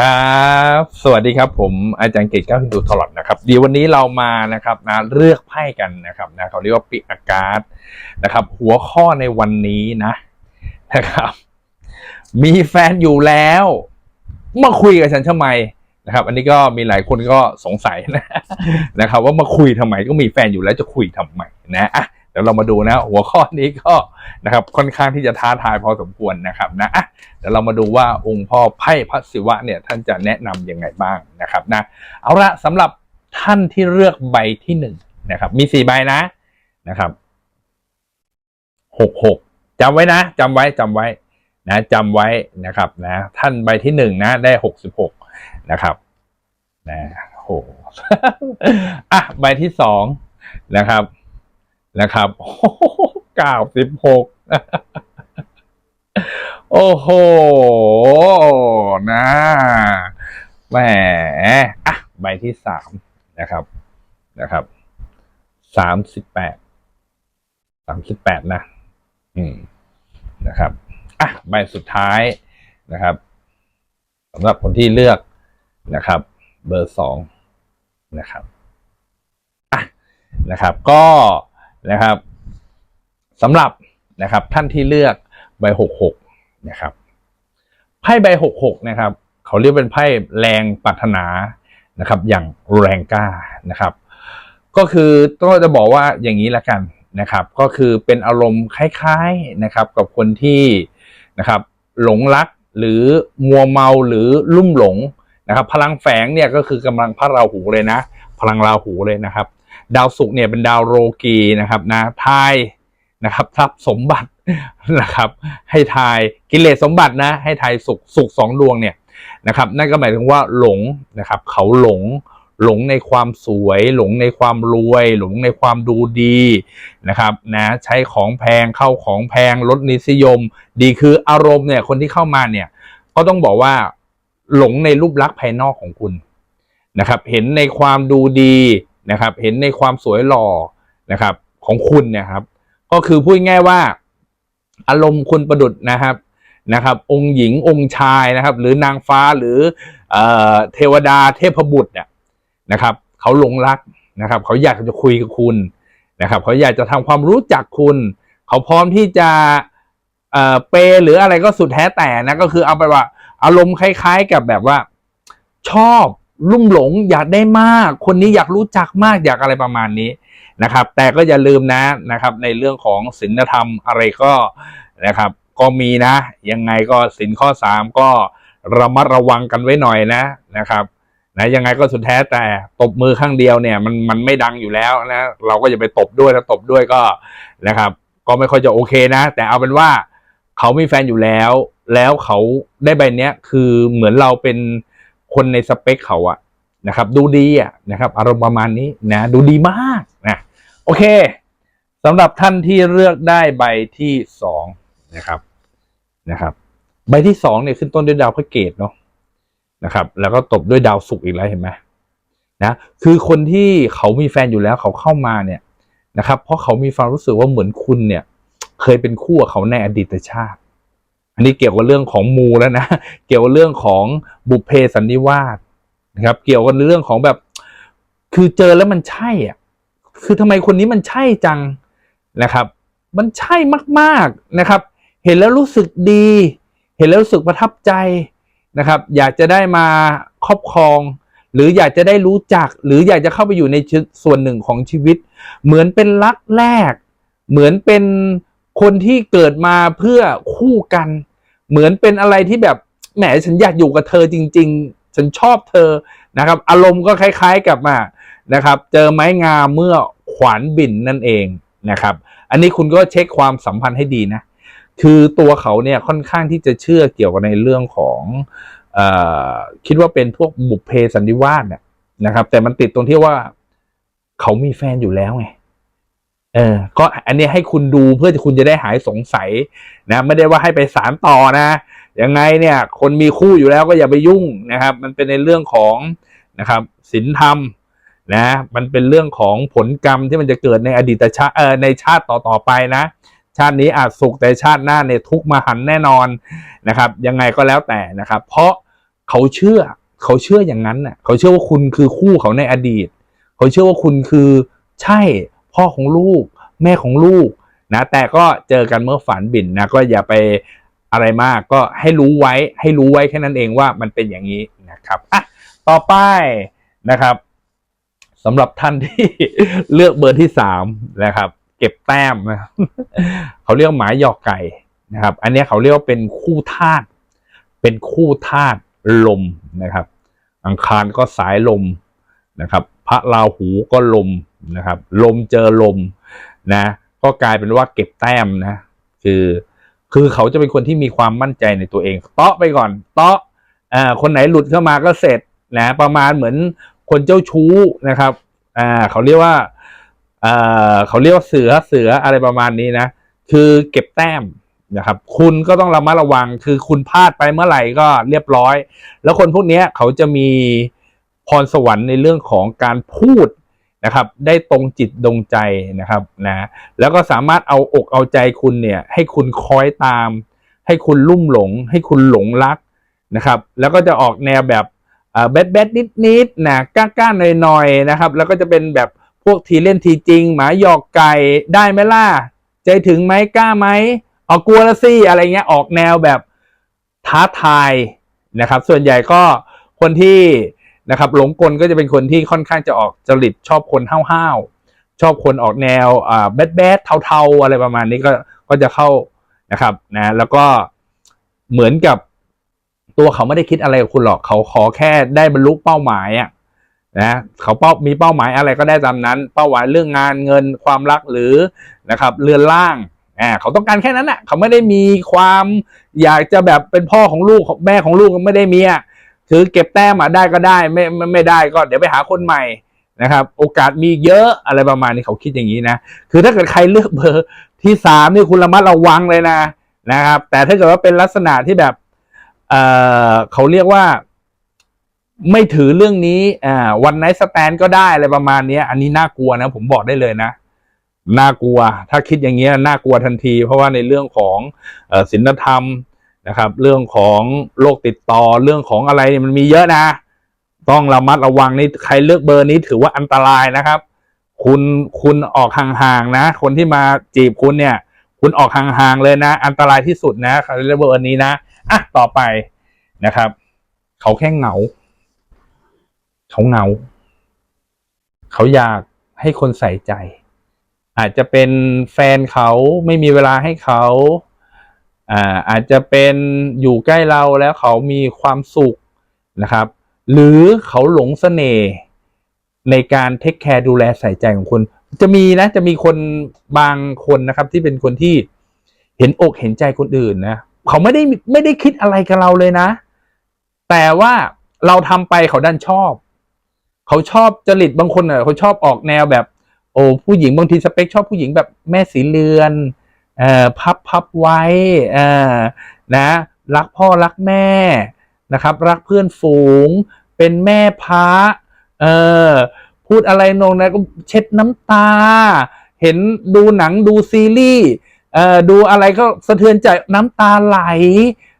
ครับ สวัสดีครับผมอาจารย์เกตก้าวฮินดูทอลอดนะครับเดี๋ยววันนี้เรามานะครับนะเลือกไพ่กันนะครับนะเขาเรียกว่าปิอากาศนะครับ หัวข้อในวันนี้นะนะครับ มีแฟนอยู่แล้วมาคุยกับฉันทำไมนะครับ อันนี้ก็มีหลายคนก็สงสัยนะนะครับ ว่ามาคุยทำไมก็มีแฟนอยู่แล้วจะคุยทำไมนะอะ เดี๋ยวเรามาดูนะหัวข้อนี้ก็นะครับค่อนข้างที่จะท้าทายพอสมควรนะครับนะเดี๋ยวเรามาดูว่าองค์พ่อไพ่พระศิวะเนี่ยท่านจะแนะนํำยังไงบ้างนะครับนะเอาละสำหรับท่านที่เลือกใบที่หนึ่งนะครับ มีสี่ใบนะนะครับหกหกจำไว้นะจำไว้จำไว้นะจำไว้นะครับนะท่านใบที่หนึ่งนะได้หกสิบหกนะครับนะโหอะใบที่สองนะครับ นะครับเก้าสิบหกโอ้โห นะแหมอะ ใบที่สามนะครับ นะครับ สามสิบแปด สามสิบแปดนะ อืม นะครับ อะ ใบสุดท้ายนะครับสำหรับคนที่เลือกนะครับ เบอร์สองนะครับ อะ นะครับ ก็ นะครับสำหรับนะครับท่านที่เลือกใบหกหกนะครับไพ่ใบหกหกนะครับเขาเรียกเป็นไพ่แรงปรารถนานะครับอย่างแรงกล้านะครับก็คือต้องจะบอกว่าอย่างนี้ละกันนะครับ ก็คือเป็นอารมณ์คล้ายๆนะครับกับคนที่นะครับหลงรักหรือมัวเมาหรือลุ่มหลงนะครับ พลังแฝงเนี่ยก็คือกำลังพระราหูเลยนะ พลังราหูเลยนะครับ ดาวศุกร์เนี่ยเป็นดาวโรกีนะครับนะทายนะครับทรัพย์สมบัตินะครับ ให้ทายกิเลสสมบัตินะ ให้ทายสุขสุขสองดวงเนี่ยนะครับ นั่นก็หมายถึงว่าหลงนะครับ เขาหลงหลงในความสวย หลงในความรวย หลงในความดูดีนะครับนะใช้ของแพงเข้าของแพงลดนิสยม ดีคืออารมณ์เนี่ยคนที่เข้ามาเนี่ยก็ต้องบอกว่าหลงในรูปลักษณ์ภายนอกของคุณนะครับ เห็นในความดูดี นะครับ เห็นในความสวยหล่อนะครับ ของคุณเนี่ยครับ ก็คือพูดง่ายว่า อารมณ์คุณประดุษนะครับนะครับ องค์หญิงองค์ชายนะครับ หรือนางฟ้าหรือเออเทวดาเทพบุตรเนี่ยนะครับเขาหลงรักนะครับ เขาอยากจะคุยกับคุณนะครับเขาอยากจะทำความรู้จักคุณ เขาพร้อมที่จะเอ่อเปย์หรืออะไรก็สุดแท้แต่นะก็คือเอาไปว่า อารมณ์คล้าย ๆ กับแบบว่า ชอบ ลุ่มหลงอยากได้มาก คนนี้อยากรู้จักมากอยากอะไรประมาณนี้นะครับ แต่ก็อย่าลืมนะนะครับ ในเรื่องของศีลธรรมอะไรก็นะครับ ก็มีนะ ยังไงก็สินข้อสามก็ระมัดระวังกันไว้หน่อยนะนะครับนะยังไงก็สุดแท้แต่ตบมือข้างเดียวเนี่ยมันมันไม่ดังอยู่แล้วนะเราก็อย่าไปตบด้วยถ้าตบด้วยก็นะครับ ก็ไม่ค่อยจะโอเคนะ แต่เอาเป็นว่าเขามีแฟนอยู่แล้ว แล้วเขาได้ใบเนี้ยคือเหมือนเราเป็น คนในสเปคเขาอะนะครับ ดูดีอะนะครับ อารมณ์ประมาณนี้นะดูดีมากนะโอเคสำหรับท่านที่เลือกได้ใบที่สองนะครับนะครับ ใบที่สองเนี่ยขึ้นต้นด้วยดาวพระเกตเนาะนะครับ แล้วก็ตบด้วยดาวศุกร์อีกแล้วเห็นไหมนะคือคนที่เขามีแฟนอยู่แล้วเขาเข้ามาเนี่ยนะครับ เพราะเขามีความรู้สึกว่าเหมือนคุณเนี่ย เคยเป็นคู่กับเขาในอดีตชาติ อันนี้เกี่ยวกับเรื่องของมูแล้วนะ เกี่ยวกับเรื่องของบุพเพสันนิวาสนะครับ เกี่ยวกับเรื่องของแบบ คือเจอแล้วมันใช่อะ คือทำไมคนนี้มันใช่จังนะครับ มันใช่มากๆนะครับ เห็นแล้วรู้สึกดี เห็นแล้วรู้สึกประทับใจนะครับ อยากจะได้มาครอบครอง หรืออยากจะได้รู้จัก หรืออยากจะเข้าไปอยู่ในส่วนหนึ่งของชีวิต เหมือนเป็นรักแรก เหมือนเป็นคนที่เกิดมาเพื่อคู่กัน เหมือนเป็นอะไรที่แบบแหมฉันอยากอยู่กับเธอจริง ๆ ฉันชอบเธอนะครับ อารมณ์ก็คล้าย ๆกับมานะครับ เจอไม้งามเมื่อขวานบินนั่นเองนะครับ อันนี้คุณก็เช็คความสัมพันธ์ให้ดีนะ คือตัวเขาเนี่ยค่อนข้างที่จะเชื่อเกี่ยวกับในเรื่องของออคิดว่าเป็นพวกบุพเพสันนิวาสเนี่ยนะครับ แต่มันติดตรงที่ว่า เขามีแฟนอยู่แล้วไง เออ ก็อันนี้ให้คุณดูเพื่อที่คุณจะได้หายสงสัยนะ ไม่ได้ว่าให้ไปสารต่อนะ ยังไงเนี่ย คนมีคู่อยู่แล้วก็อย่าไปยุ่งนะครับ มันเป็นในเรื่องของนะครับศีลธรรมนะ มันเป็นเรื่องของผลกรรมที่มันจะเกิดในอดีตชาติเออในชาติต่อๆไปนะ ชาตินี้อาจสุขแต่ชาติหน้าเนี่ยทุกข์มหันแน่นอนนะครับ ยังไงก็แล้วแต่นะครับ เพราะเขาเชื่อเขาเชื่ออย่างนั้นน่ะ เขาเชื่อว่าคุณคือคู่เขาในอดีต เขาเชื่อว่าคุณคือใช่ พ่อของลูก แม่ของลูกนะแต่ก็เจอกันเมื่อฝันบินนะก็อย่าไปอะไรมากก็ให้รู้ไว้ให้รู้ไว้แค่นั้นเองว่ามันเป็นอย่างนี้นะครับอะต่อไปนะครับสำหรับท่านที่เลือกเบอร์ที่สามนะครับ เก็บแต้มนะเขาเรียกหมาหยอกไก่นะครับ อันนี้เขาเรียกว่าเป็นคู่ธาตุเป็นคู่ธาตุลมนะครับ อังคารก็สายลมนะครับ พระราหูก็ลม นะครับ ลมเจอลมนะ ก็กลายเป็นว่าเก็บแต้มนะ คือคือเขาจะเป็นคนที่มีความมั่นใจในตัวเอง เตาะไปก่อนเตาะอ่าคนไหนหลุดเข้ามาก็เสร็จนะ ประมาณเหมือนคนเจ้าชู้นะครับอ่าเขาเรียกว่าอ่าเขาเรียกว่าเสือเสืออะไรประมาณนี้นะ คือเก็บแต้มนะครับ คุณก็ต้องระมัดระวัง คือคุณพลาดไปเมื่อไหร่ก็เรียบร้อย แล้วคนพวกนี้เขาจะมีพรสวรรค์ในเรื่องของการพูด นะครับ ได้ตรงจิตตรงใจนะครับนะแล้วก็สามารถเอาอกเอาใจคุณเนี่ยให้คุณคอยตาม ให้คุณลุ่มหลง ให้คุณหลงรักนะครับ แล้วก็จะออกแนวแบบแบดแบดนิดนิดๆนะกล้าก้าหน่อยหน่อยๆนะครับ แล้วก็จะเป็นแบบพวกทีเล่นทีจริง หมาหยอกไก่ได้ไหมล่ะใจถึงไหมกล้าไหมออกกลัวละสิอะไรเงี้ยออกแนวแบบท้าทายนะครับ ส่วนใหญ่ก็คนที่ นะครับหลงกลก็จะเป็นคนที่ค่อนข้างจะออกจริตชอบคนห้าวๆชอบคนออกแนวอ่าแบดแบดเทาๆอะไรประมาณนี้ก็ก็จะเข้านะครับนะแล้วก็เหมือนกับตัวเขาไม่ได้คิดอะไรกับคุณหรอกเขาขอแค่ได้บรรลุเป้าหมายอะนะเขาเป้ามีเป้าหมายอะไรก็ได้ตามนั้น เป้าหมายเรื่องงานเงินความรักหรือนะครับเรือนร่างอ่าเขาต้องการแค่นั้นแหะเขาไม่ได้มีความอยากจะแบบเป็นพ่อของลูกแม่ของลูกไม่ได้มีอะ คือเก็บแต้มอะได้ก็ได้ไม่ไม่ไม่ได้ก็เดี๋ยวไปหาคนใหม่นะครับ โอกาสมีเยอะอะไรประมาณนี้เขาคิดอย่างนี้นะ คือถ้าเกิดใครเลือกเบอร์ที่สามนี่คุณระมัดระวังเลยนะนะครับ แต่ถ้าเกิดว่าเป็นลักษณะที่แบบเอ่อเขาเรียกว่า ไม่ถือเรื่องนี้อ่าวันไนสแตนก็ได้อะไรประมาณนี้อันนี้น่ากลัวนะ ผมบอกได้เลยนะน่ากลัว ถ้าคิดอย่างเงี้ยน่ากลัวทันที เพราะว่าในเรื่องของอ่อศีลธรรม นะครับ เรื่องของโรคติดต่อเรื่องของอะไรเนี่ยมันมีเยอะนะ ต้องระมัดระวังนี่ใครเลือกเบอร์นี้ถือว่าอันตรายนะครับ คุณคุณออกห่างๆนะ คนที่มาจีบคุณเนี่ย คุณออกห่างๆเลยนะ อันตรายที่สุดนะเขาเรียกเบอร์นี้นะอะต่อไปนะครับ เขาแค่เหงา เขาเหงา เขาอยากให้คนใส่ใจ อาจจะเป็นแฟนเขาไม่มีเวลาให้เขา อ่าอาจจะเป็นอยู่ใกล้เราแล้วเขามีความสุขนะครับ หรือเขาหลงเสน่ห์ในการเทคแคร์ดูแลใส่ใจของคุณจะมีนะจะมีคนบางคนนะครับ ที่เป็นคนที่เห็นอกเห็นใจคนอื่นนะเขาไม่ได้ไม่ได้คิดอะไรกับเราเลยนะ แต่ว่าเราทำไปเขาดันชอบ เขาชอบจริตบางคนเน่ะเขาชอบออกแนวแบบ โอ้ผู้หญิงบางทีสเปคชอบผู้หญิงแบบแม่สีเรือน เอ่อพับพับไว้เอ่อนะรักพ่อรักแม่นะครับ รักเพื่อนฝูง เป็นแม่พระเออพูดอะไรนงนะก็เช็ดน้ำตา เห็นดูหนังดูซีรีส์เอ่อดูอะไรก็สะเทือนใจน้ำตาไหล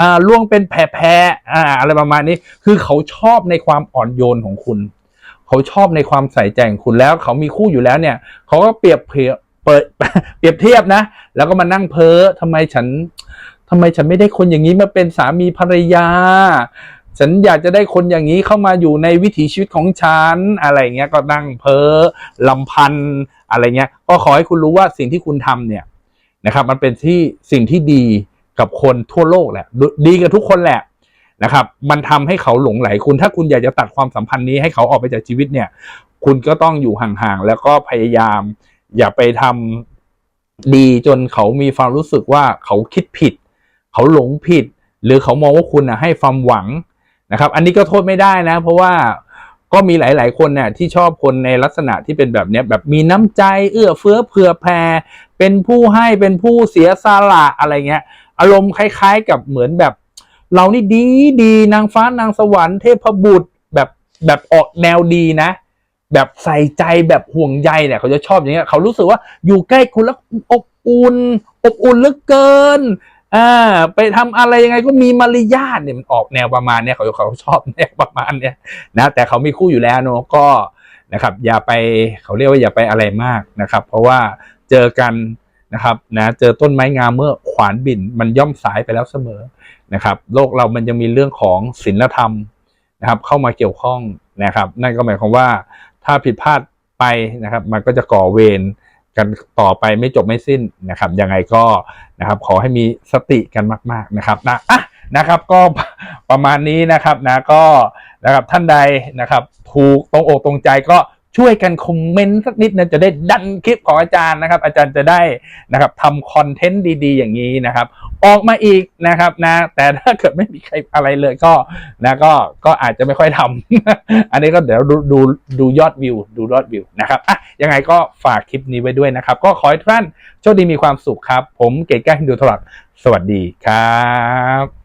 อ่าล่วงเป็นแผลๆอ่าอะไรประมาณนี้คือเขาชอบในความอ่อนโยนของคุณ เขาชอบในความใส่ใจของคุณแล้ว เขามีคู่อยู่แล้วเนี่ย เขาก็เปรียบเทียบเปิดเปรียบเทียบนะ แล้วก็มานั่งเพ้อทำไมฉันทำไมฉันไม่ได้คนอย่างนี้มาเป็นสามีภรรยา ฉันอยากจะได้คนอย่างนี้เข้ามาอยู่ในวิถีชีวิตของฉันอะไรเงี้ยก็นั่งเพ้อลำพันอะไรเงี้ยก็ขอให้คุณรู้ว่าสิ่งที่คุณทำเนี่ยนะครับ มันเป็นที่สิ่งที่ดีกับคนทั่วโลกแหละ ดีกับทุกคนแหละนะครับ มันทำให้เขาหลงไหลคุณ ถ้าคุณอยากจะตัดความสัมพันธ์นี้ให้เขาออกไปจากชีวิตเนี่ย คุณก็ต้องอยู่ห่างๆ แล้วก็พยายาม อย่าไปทำ ดีจนเขามีความรู้สึกว่าเขาคิดผิด เขาหลงผิด หรือเขามองว่าคุณนะให้ความหวังนะครับ อันนี้ก็โทษไม่ได้นะ เพราะว่าก็มีหลาย ๆ คนเนี่ยที่ชอบคนในลักษณะที่เป็นแบบนี้แบบมีน้ำใจเอื้อเฟื้อเผื่อแผ่เป็นผู้ให้เป็นผู้เสียสละอะไรเงี้ย อารมณ์คล้าย ๆ กับเหมือนแบบ เรานี่ดีดีนางฟ้านางสวรรค์เทพบุตรแบบแบบออกแนวดีนะ แบบใส่ใจแบบห่วงใยเนี่ยเขาจะชอบอย่างเงี้ยเขารู้สึกว่าอยู่ใกล้คุณแล้วอบอุ่นอบอุ่นเหลือเกินอ่าไปทำอะไรยังไงก็มีมารยาทเนี่ยมันออกแนวประมาณเนี้ยเขาเขาชอบแนวประมาณเนี้ยนะแต่เขามีคู่อยู่แล้วเนอะก็นะครับอย่าไปเขาเรียกว่าอย่าไปอะไรมากนะครับ เพราะว่าเจอกันนะครับนะเจอต้นไม้งามเมื่อขวานบินมันย่อมสายไปแล้วเสมอนะครับ โลกเรามันยังมีเรื่องของศีลธรรมนะครับ เข้ามาเกี่ยวข้องนะครับ นั่นก็หมายความว่า ถ้าผิดพลาดไปนะครับ มันก็จะก่อเวรกันต่อไปไม่จบไม่สิ้นนะครับ ยังไงก็นะครับ ขอให้มีสติกันมาก ๆนะครับนะอะนะครับก็ประมาณนี้นะครับนะก็นะครับท่านใดนะครับ ถูกตรงอกตรงใจก็ ช่วยกันคอมเมนต์สักนิดนึงจะได้ดันคลิปของอาจารย์นะครับ อาจารย์จะได้นะครับทำคอนเทนต์ดีๆ อย่างนี้นะครับ ออกมาอีกนะครับนะ แต่ถ้าเกิดไม่มีใครอะไรเลยก็นะก็ก็อาจจะไม่ค่อยทำอันนี้ก็เดี๋ยวดูดูดูยอดวิว ดูยอดวิวนะครับอะยังไงก็ฝากคลิปนี้ไว้ด้วยนะครับ ก็ขอให้ทุกท่านโชคดีมีความสุขครับ ผมเก๋แก้วฮินดูทรักสวัสดีครับ